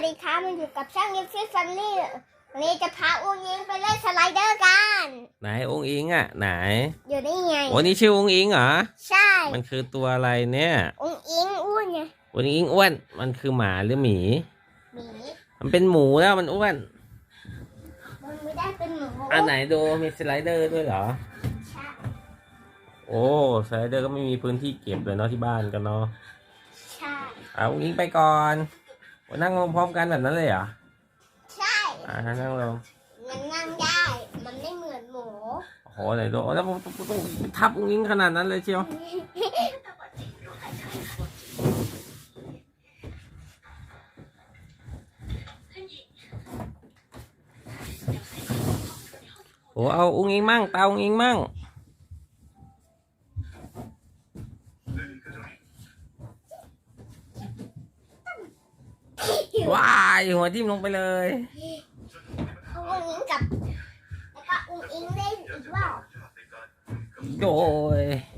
วัสดีครับมันอยู่กับช่างยิปซี่ฟันนี่วันนี้จะพาอุ้งยิงไปเล่นสไลเดอร์กัน ไหนองอิงอะ ไหน อยู่ได้ไงโอ้นี่ชื่อองอิงเหรอ ใช่ มันคือตัวอะไรเนี่ย อุ้งอิงอ้วนไงองอิงอ้วน มันคือหมาหรือหมี หมี มันเป็นหมูแล้วมันอ้วน มันไม่ได้เป็นหมูอันไหนดูมีสไลเดอร์ด้วยเหรอ ใช่ โอ้สไลเดอร์ก็ไม่มีพื้นที่เก็บเลยเนาะที่บ้านกันเนาะ ใช่ เอาองอิงไปก่อนวั นนั่งลงพร้อมกันแบบนั้นเลยเหรอ ใช่อ่านั่งลง มันนั่งได้ มันไม่เหมือนหมูโอ้โหไหนดูแล้วผมต้องต้องทับองอิงขนาดนั้นเลยเชียว โอ้เอาองอิงมั่งเตาองอิงมั่ง ว้ายหัวทิ่มลงไปเลยเอาอุ้งอิงกับ แล้วก็อุ้งอิงเล่นอีกรอบโดยไปตาหนูมั่ง